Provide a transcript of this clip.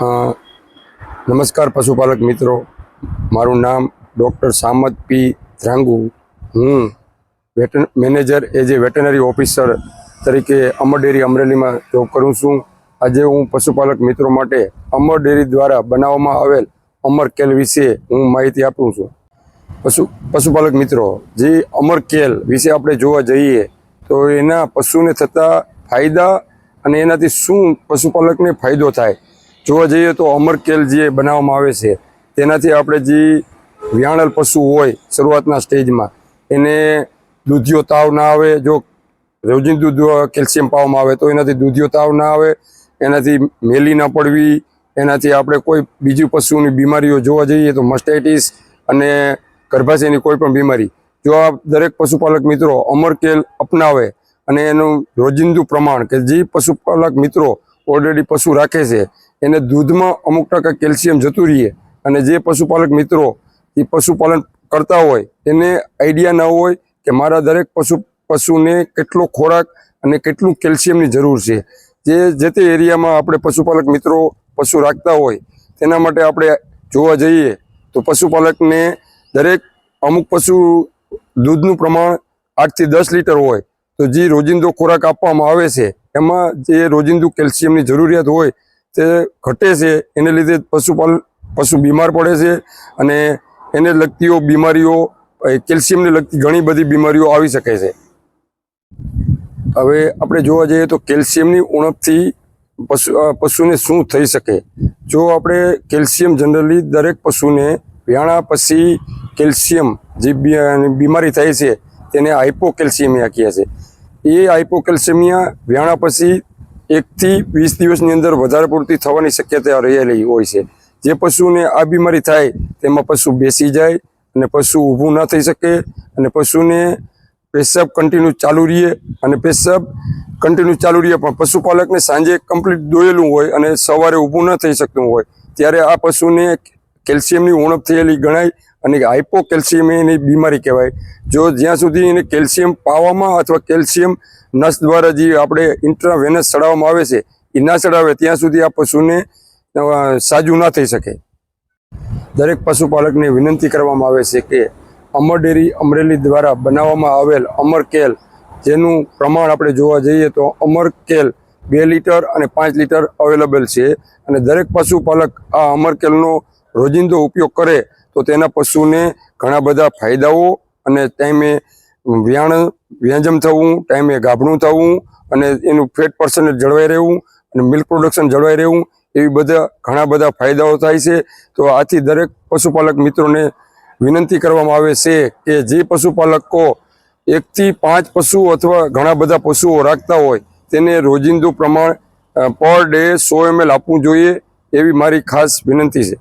નમસ્કાર પશુપાલક મિત્રો. મારું નામ ડૉક્ટર સામત પી ધ્રાંગુ. હું વેટન, મેનેજર એજ એ વેટનરી ઓફિસર તરીકે અમર ડેરી અમરેલીમાં જોબ કરું છું. આજે હું પશુપાલક મિત્રો માટે અમર ડેરી દ્વારા બનાવવામાં આવેલ અમર કેલ વિશે હું માહિતી આપું છું. પશુ, પશુપાલક મિત્રો, જે અમર કેલ વિશે આપણે જોવા જઈએ તો એના પશુને થતા ફાયદા અને એનાથી શું પશુપાલકને ફાયદો થાય જોવા જઈએ તો અમર કેલ જે બનાવવામાં આવે છે, તેનાથી આપણે જે વ્યાણલ પશુ હોય શરૂઆતના સ્ટેજમાં, એને દૂધિયો તાવ ના આવે, જો રોજિંદુ કેલ્શિયમ પાવામાં આવે તો એનાથી દૂધિયો તાવ ના આવે, એનાથી મેલી ના પડવી, એનાથી આપણે કોઈ બીજી પશુની બીમારીઓ જોવા જઈએ તો મસ્ટાઇટીસ અને ગર્ભાશયની કોઈ પણ બીમારી. જો આ દરેક પશુપાલક મિત્રો અમરકેલ અપનાવે અને એનું રોજિંદુ પ્રમાણ કે જે પશુપાલક મિત્રો ઓલરેડી પશુ રાખે છે એને દૂધમાં અમુક ટકા કેલ્શિયમ જતું રહીએ. અને જે પશુપાલક મિત્રો એ પશુપાલન કરતા હોય, એને આઈડિયા ન હોય કે મારા દરેક પશુ, પશુને કેટલો ખોરાક અને કેટલું કેલ્શિયમની જરૂર છે. જે જે તે એરિયામાં આપણે પશુપાલક મિત્રો પશુ રાખતા હોય, તેના માટે આપણે જોવા જઈએ તો પશુપાલકને દરેક અમુક પશુ દૂધનું પ્રમાણ આઠથી દસ લીટર હોય, તો જે રોજિંદો ખોરાક આપવામાં આવે છે, એમાં જે રોજિંદુ કેલ્શિયમની જરૂરિયાત હોય તે ઘટે છે, એને લીધે પશુપાલન પશુ બીમાર પડે છે અને એને લગતીઓ બીમારીઓ કેલ્શિયમને લગતી ઘણી બધી બીમારીઓ આવી શકે છે. હવે આપણે જોવા જઈએ તો કેલ્શિયમની ઉણપથી પશુ પશુને શું થઈ શકે? જો આપણે કેલ્શિયમ જનરલી દરેક પશુને વ્યાણા પછી કેલ્શિયમ જે બીમારી થાય છે, તેને હાઇપોકેલ્શિયમિયા કહે છે. એ હાઇપોકેલ્શિયમિયા વ્યાણા પછી એકથી વીસ દિવસની અંદર વધારે પૂરતી થવાની શક્યતા રહેલી હોય છે. જે પશુને આ બીમારી થાય, તેમાં પશુ બેસી જાય અને પશુ ઊભું ન થઈ શકે અને પશુને પેશાબ કન્ટિન્યુ ચાલુ રહીએ અને પેશાબ કન્ટિન્યુ ચાલુ રહીએ પણ પશુપાલકને સાંજે કમ્પ્લીટ દોયેલું હોય અને સવારે ઊભું ન થઈ શકતું હોય, ત્યારે આ પશુને કેલ્શિયમની ઉણપ થયેલી ગણાય અને હાઇપોકેલ્શિયમ એની બીમારી કહેવાય. જો જ્યાં સુધી એને કેલ્શિયમ પાવામાં અથવા કેલ્શિયમ નસ દ્વારા જે આપણે ઇન્ટ્રાવેનસ ચડાવવામાં આવે છે એ ના ચડાવે, ત્યાં સુધી આ પશુને સાજું ના થઈ શકે. દરેક પશુપાલકને વિનંતી કરવામાં આવે છે કે અમર ડેરી અમરેલી દ્વારા બનાવવામાં આવેલ અમર કેલ, જેનું પ્રમાણ આપણે જોવા જઈએ તો અમર કેલ બે લીટર અને પાંચ લીટર અવેલેબલ છે. અને દરેક પશુપાલક આ અમર કેલનો રોજિંદો ઉપયોગ કરે તો તેના પશુને ઘણા બધા ફાયદાઓ અને ટાઈમે વ્યાણ વ્યાંજમ થવું, ટાઈમે ગાભણું થવું અને એનું ફેટ પર્સન્ટેજ જળવાઈ રહેવું અને મિલ્ક પ્રોડક્શન જળવાઈ રહેવું એવી બધા ઘણા બધા ફાયદાઓ થાય છે. તો આથી દરેક પશુપાલક મિત્રોને વિનંતી કરવામાં આવે છે કે જે પશુપાલકો એકથી પાંચ પશુ અથવા ઘણા બધા પશુઓ રાખતા હોય તેને રોજિંદુ પ્રમાણ પર ડે સો એમએલ આપવું જોઈએ એવી મારી ખાસ વિનંતી છે.